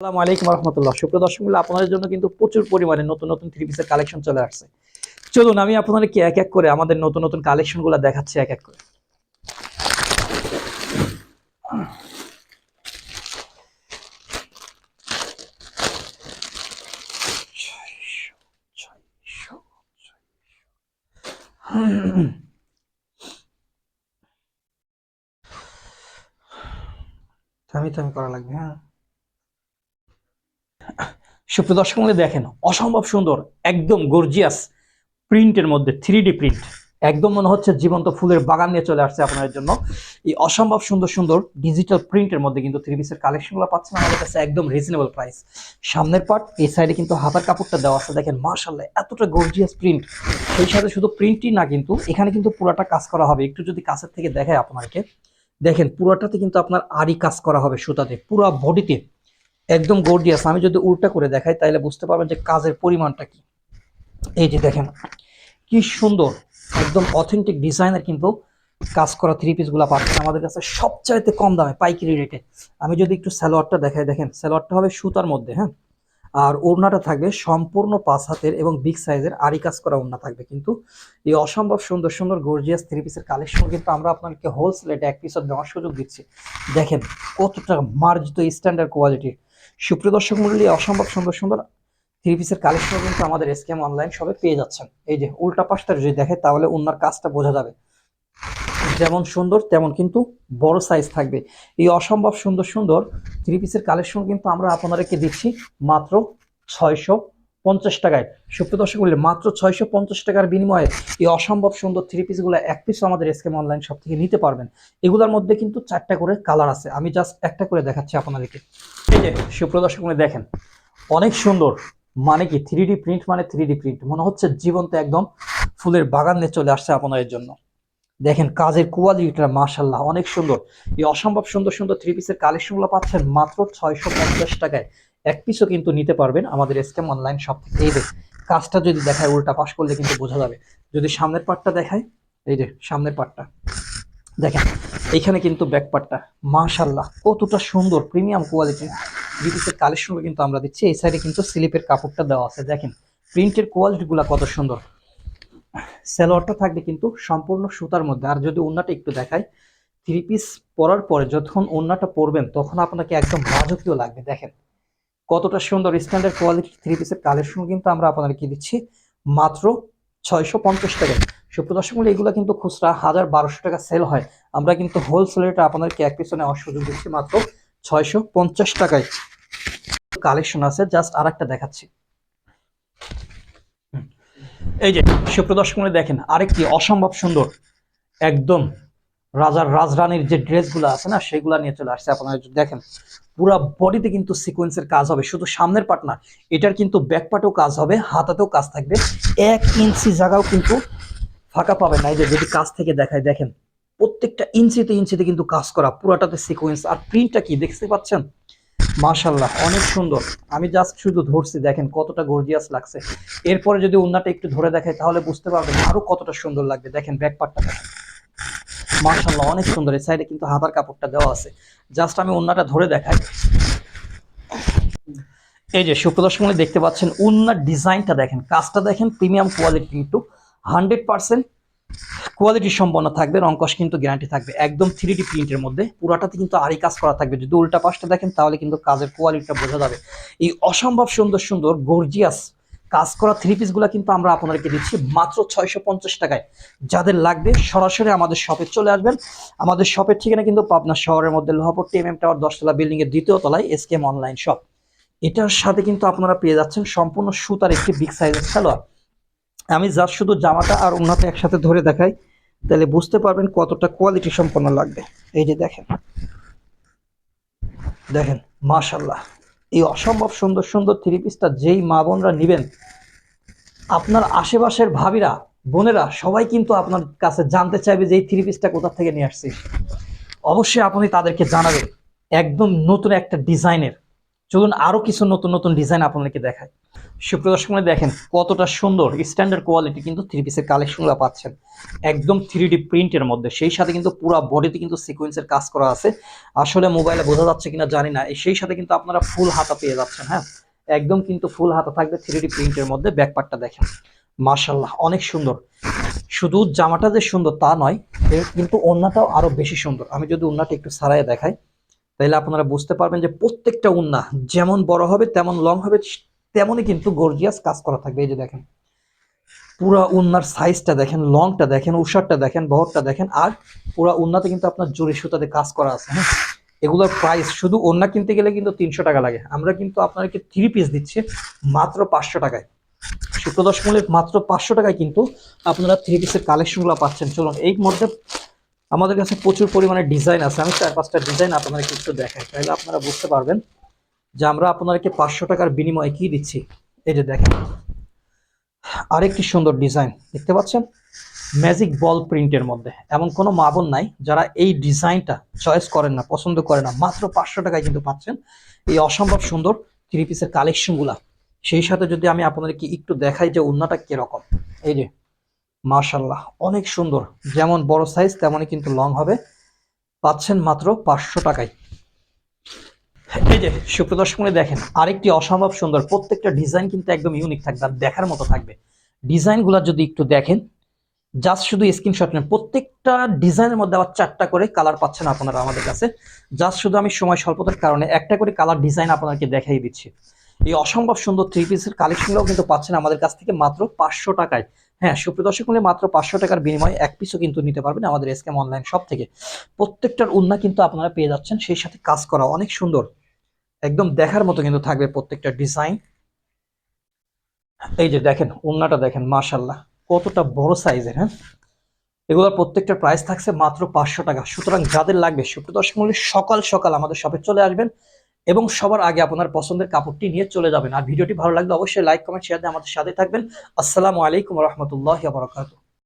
আসসালামু আলাইকুম রহমতুল্লাহ। সুপ্রিয় দর্শক আপনাদের জন্য কিন্তু প্রচুর পরিমাণে নতুন নতুন থ্রি পিসের কালেকশন চলে আসছে। চলুন, আমি আপনাদেরকে এক এক করে আমাদের নতুন নতুন কালেকশনগুলা দেখাচ্ছি এক এক করে। থামি থামি করা লাগবে হ্যাঁ। সুপ্রিয় দর্শক মধ্যে দেখেন, অসম্ভব সুন্দর, একদম গর্জিয়াস প্রিন্টের মধ্যে থ্রি ডি প্রিন্ট একদম মনে হচ্ছে জীবন্ত ফুলের বাগান নিয়ে চলে আসছে আপনাদের জন্য। এই অসম্ভব সুন্দর সুন্দর ডিজিটাল প্রিন্টের মধ্যে কিন্তু থ্রি পিসের কালেকশনগুলো পাচ্ছেন আমাদের কাছে, একদম রিজনেবল প্রাইস সামনের পার্ট এই সাইডে কিন্তু হাতার কাপড়টা দেওয়া আছে, দেখেন মার্শাল্লাহ এতটা গর্জিয়াস প্রিন্ট সেই সাথে শুধু প্রিন্টই না কিন্তু, এখানে কিন্তু পুরাটা কাজ করা হবে। একটু যদি কাছের থেকে দেখায় আপনাকে, দেখেন, পুরাটাতে কিন্তু আপনার আড়ি কাজ করা হবে সুতাতে, পুরা বডিতে একদম গর্জিয়াস আমি যদি উল্টা করে দেখাই তাহলে বুঝতে পারবেন যে কাজের পরিমাণটা কি। এই যে দেখেন, কি সুন্দর, একদম অথেন্টিক ডিজাইনের কিন্তু কাজ করা থ্রি পিসগুলা পাচ্ছেন আমাদের কাছে সবচাইতে কম দামে, পাইকারি রেটে আমি যদি একটু স্যালোয়ারটা দেখাই, দেখেন স্যালোয়ারটা হবে সুতার মধ্যে হ্যাঁ? আর ওড়নাটা থাকবে সম্পূর্ণ পাঁচ হাতের এবং বিগ সাইজের আড়ি কাজ করা ওড়না থাকবে কিন্তু। এই অসম্ভব সুন্দর সুন্দর গর্জিয়াস থ্রি পিসের কালেকশন কিন্তু আমরা আপনাদেরকে হোলসেল রেটে এক পিসের দেওয়ার সুযোগ দিচ্ছি। দেখেন, কতটা মার্জিত স্ট্যান্ডার্ড কোয়ালিটির সুপ্রিয় দর্শক মন্ডলী অসম্ভব সুন্দর সুন্দর থ্রি পিসের কালেকশন কিন্তু আমাদের এসকেম অনলাইন সবে পেয়ে যাচ্ছেন। এই যে উল্টা পাশটা যদি দেখে তাহলে ওনার কাজটা বোঝা যাবে। যেমন সুন্দর, তেমন কিন্তু বড় সাইজ থাকবে। এই অসম্ভব সুন্দর সুন্দর থ্রি পিসের কালেকশন কিন্তু আমরা আপনাদেরকে দিচ্ছি মাত্র ছয়শো পঞ্চাশ টাকায়। সুপ্রিয় দর্শক মন্ডলী, মাত্র ছয়শো পঞ্চাশ টাকার বিনিময়ে এই অসম্ভব সুন্দর থ্রি পিসগুলো এক পিসও আমাদের এসকেএম অনলাইন সব থেকে নিতে পারবেন। এগুলোর মধ্যে কিন্তু চারটা করে কালার আছে। আমি জাস্ট একটা করে দেখাচ্ছি আপনাদেরকে। এই যে, সুপ্রিয় দর্শক দেখেন। অনেক সুন্দর। মানে কি থ্রি প্রিন্ট মানে থ্রি প্রিন্ট মনে হচ্ছে জীবন্ত একদম ফুলের বাগান নিয়ে চলে আসছে আপনাদের জন্য। দেখেন, কাজের কোয়ালিটিটা মাশাল্লাহ অনেক সুন্দর। এই অসম্ভব সুন্দর সুন্দর থ্রি পিসের কালেকশনগুলো পাচ্ছেন মাত্র ছয়শো পঞ্চাশ টাকায়। এক পিসও কিন্তু নিতে পারবেন আমাদের এসকেম অনলাইন শপ থেকে। এই যে, কাজটা যদি দেখায়, উল্টা পাশ করলে কিন্তু বোঝা যাবে। যদি সামনের পার্টটা দেখায়, এই যে, সামনের পার্টটা দেখেন, এখানে কিন্তু ব্যাক পার্টটা মাশাল্লাহ কতটা সুন্দর প্রিমিয়াম কোয়ালিটির বিটিসের কালেকশনগুলো কিন্তু আমরা দিচ্ছি। এই সাইডে কিন্তু স্লিপের কাপড়টা দেওয়া আছে। দেখেন প্রিন্টের কোয়ালিটিগুলো কত সুন্দর। স্যালোয়ারটা থাকবে কিন্তু সম্পূর্ণ সুতার মধ্যে। আর যদি ওন্নাটা একটু দেখায় থ্রি পিস পরার পরে যখন ওন্নাটা পরবেন, তখন আপনাকে একদম রাজকীয় লাগবে। দেখেন কতটা সুন্দর স্ট্যান্ডার্ড কোয়ালিটি থ্রি পিসের কালেকশন কিন্তু আমরা আপনাদেরকে দিচ্ছি মাত্র ছয়শো পঞ্চাশ টাকায় সুপ্রদর্শক এগুলো কিন্তু খুচরা হাজার বারোশো টাকা সেল হয়। আমরা কিন্তু হোলসেল রেটে আপনাদেরকে এক পিছনে সুযোগ দিচ্ছি মাত্র ছয়শো পঞ্চাশ টাকায়। কালেকশন আছে, জাস্ট আর একটা দেখাচ্ছি। এই যে সুপ্রদর্শক দেখেন, আরেকটি অসম্ভব সুন্দর, একদম রাজার রাজরানীর যে ড্রেসগুলো আছে না, সেগুলা নিয়ে চলে আসছে। আপনারা দেখেন, পুরা বডিতে কিন্তু সিকোয়েন্সের কাজ হবে। শুধু সামনের পার্ট না, এটার কিন্তু ব্যাক পার্টেও কাজ হবে, হাতাতেও কাজ থাকবে। এক ইঞ্চি জায়গাও কিন্তু ফাঁকা পাবেন না। এই যে যদি কাজ থেকে দেখায়, দেখেন, প্রত্যেকটা ইঞ্চিতে ইঞ্চিতে কিন্তু কাজ করা, পুরাটাতে সিকোয়েন্স আর প্রিন্টটা কি, দেখতে পাচ্ছেন? মাশাল্লাহ অনেক সুন্দর। আমি জাস্ট শুধু ধরছি, দেখেন কতটা গর্জিয়াস লাগছে। এরপরে যদি উন্নাটা একটু ধরে দেখায় তাহলে বুঝতে পারবেন আরও কতটা সুন্দর লাগবে। দেখেন ব্যাক পার্টটা দেখেন। মাশাল্লাহ অনেক সুন্দর। এই সাইডে কিন্তু হাতার কাপড়টা দেওয়া আছে। জাস্ট আমি উন্নাটা ধরে দেখাই। এই যে সুপ্রদর্শক দেখতে পাচ্ছেন উন্নার ডিজাইনটা দেখেন। কাজটা দেখেন প্রিমিয়াম কোয়ালিটি কিন্তু। হান্ড্রেড পার্সেন্ট কোয়ালিটি সম্পন্ন থাকবে রংকশ কিন্তু গ্যারান্টি থাকবে। একদম থ্রি ডি প্রিন্টের মধ্যে। পুরাটাতে কিন্তু আরই কাজ করা থাকবে। যদি উল্টা পাশটা দেখেন, তাহলে কিন্তু কাজের কোয়ালিটিটা বোঝা যাবে। এই অসম্ভব সুন্দর সুন্দর গর্জিয়াস কাজ করা থ্রি পিসগুলো কিন্তু আমরা আপনাদেরকে দিচ্ছি মাত্র ছয়শো পঞ্চাশ টাকায়। যাদের লাগবে সরাসরি আমাদের শপে চলে আসবেন। আমাদের শপের ঠিকানা কিন্তু পাবনা শহরের মধ্যে Lohapur T M M tower দশতলা বিল্ডিং এর দ্বিতীয় তলায় এসকেএম অনলাইন শপ এটার সাথে কিন্তু আপনারা পেয়ে যাচ্ছেন সম্পূর্ণ সুতার একটি বিগ সাইজের সালোয়ার। আমি যার শুধু জামাটা আর ওনাতে একসাথে ধরে দেখাই, তাহলে বুঝতে পারবেন কতটা কোয়ালিটি সম্পন্ন লাগবে। এই যে দেখেন। দেখেন মাশাল্লাহ এই অসম্ভব সুন্দর সুন্দর থ্রি পিসটা যেই মা বোনরা নেবেন, আপনার আশেপাশের ভাবিরা, বোনেরা সবাই কিন্তু আপনার কাছে জানতে চাইবে যে এই থ্রি পিসটা কোথা থেকে নিয়ে আসছিস। অবশ্যই আপনি তাদেরকে জানাবেন, একদম নতুন একটা ডিজাইনের চলুন আরও কিছু নতুন নতুন ডিজাইন আপনাদেরকে দেখায় সুপ্রদর্শক মনে দেখেন কতটা সুন্দর স্ট্যান্ডার্ড কোয়ালিটি কিন্তু থ্রি পিসের কালেকশনগুলো পাচ্ছেন। একদম থ্রি ডি প্রিন্টের মধ্যে। সেই সাথে কিন্তু পুরো বডিতে কিন্তু সিকোয়েন্সের কাজ করা আছে। আসলে মোবাইলে বোঝা যাচ্ছে কিনা জানি না। সেই সাথে কিন্তু আপনারা ফুল হাতা পেয়ে যাচ্ছেন হ্যাঁ? একদম কিন্তু ফুল হাতা থাকবে থ্রি ডি প্রিন্টের মধ্যে। ব্যাকপার্টটা দেখেন। মার্শাল্লাহ অনেক সুন্দর। শুধু জামাটা যে সুন্দর তা নয় কিন্তু ওন্নাটাও আরও বেশি সুন্দর। আমি যদি ওন্নাটা একটু সারাই দেখাই। তাহলে আপনারা বুঝতে পারবেন যে প্রত্যেকটা উন্না যেমন বড় হবে, তেমন লং হবে, তেমনই কিন্তু গর্জিয়াস কাজ করা থাকবে। এই যে দেখেন, পুরা উন্নার সাইজটা দেখেন লংটা দেখেন উষারটা দেখেন, বহরটা দেখেন, আর পুরা উন্নাতে কিন্তু আপনার জরি সুতাতে কাজ করা আছে হ্যাঁ? এগুলোর প্রাইস শুধু ওন্না কিনতে গেলে কিন্তু তিনশো টাকা লাগে। আমরা কিন্তু আপনাদেরকে থ্রি পিস দিচ্ছি, মাত্র পাঁচশো টাকায়। সুপ্রদর্শ মূল্যে মাত্র পাঁচশো টাকায় কিন্তু আপনারা থ্রি পিসের কালেকশনগুলো পাচ্ছেন। চলুন, এই মধ্যে আমাদের কাছে প্রচুর পরিমাণে ডিজাইন আছে। আমি চার পাঁচটা ডিজাইন আপনাদেরকে একটু দেখাই। তাহলে আপনারা বুঝতে পারবেন যে আমরা আপনাদেরকে পাঁচশো টাকার বিনিময়ে কি দিচ্ছি। এই যে দেখেন। আরেকটি সুন্দর ডিজাইন দেখতে পাচ্ছেন? ম্যাজিক বল প্রিন্টের মধ্যে। এমন কোনো মা বোন নাই। যারা এই ডিজাইনটা চয়েস করেন না, পছন্দ করে না, মাত্র পাঁচশো টাকায় কিন্তু পাচ্ছেন। এই অসম্ভব সুন্দর থ্রি পিসের কালেকশনগুলা সেই সাথে যদি আমি আপনাদেরকে একটু দেখাই যে উন্নাটা কীরকম। এই যে মার্শাল্লাহ অনেক সুন্দর। যেমন বড় সাইজ তেমনই কিন্তু লং হবে। পাচ্ছেন মাত্র পাঁচশো টাকায়। এই যে সুপ্রদর্শনে দেখেন, আরেকটি অসম্ভব সুন্দর, প্রত্যেকটা ডিজাইন কিন্তু একদম ইউনিক থাকবে, আর দেখার মতো থাকবে। ডিজাইনগুলো যদি একটু দেখেন জাস্ট শুধু স্ক্রিনশট নেন, প্রত্যেকটা ডিজাইনের মধ্যে আবার চারটা করে কালার পাচ্ছেন আপনারা আমাদের কাছে। জাস্ট শুধু আমি সময় স্বল্পতার কারণে একটা করে কালার ডিজাইন আপনাদেরকে দেখাই দিচ্ছি। এই অসম্ভব সুন্দর থ্রি পিসের কালেকশনগুলো কিন্তু পাচ্ছেন আমাদের কাছ থেকে মাত্র পাঁচশো টাকায়। হ্যাঁ সুপ্রদর্শক মূল্যে মাত্র পাঁচশো টাকার বিনিময়ে এক পিসও কিন্তু নিতে পারবেন আমাদের এসকেম অনলাইন শপ থেকে। প্রত্যেকটার উন্না কিন্তু আপনারা পেয়ে যাচ্ছেন, সেই সাথে কাজ করা অনেক সুন্দর। একদম দেখার মতো কিন্তু থাকবে প্রত্যেকটা ডিজাইন এই যে দেখেন, উন্নাটা দেখেন মাশাল্লাহ কতটা বড় সাইজের হ্যাঁ? এগুলোর প্রত্যেকটা প্রাইস থাকছে মাত্র পাঁচশো টাকা। সুতরাং যাদের লাগবে সুপ্রদর্শক মূল্যে সকাল সকাল আমাদের শপে চলে আসবেন। এবং সবার আগে আপনার পছন্দের কাপড়টি নিয়ে চলে যাবেন। আর ভিডিওটি ভালো লাগলে অবশ্যই লাইক কমেন্ট শেয়ার দিয়ে আমাদের সাথে থাকবেন। আসসালামু আলাইকুম রহমতুল্লাহ বরকাত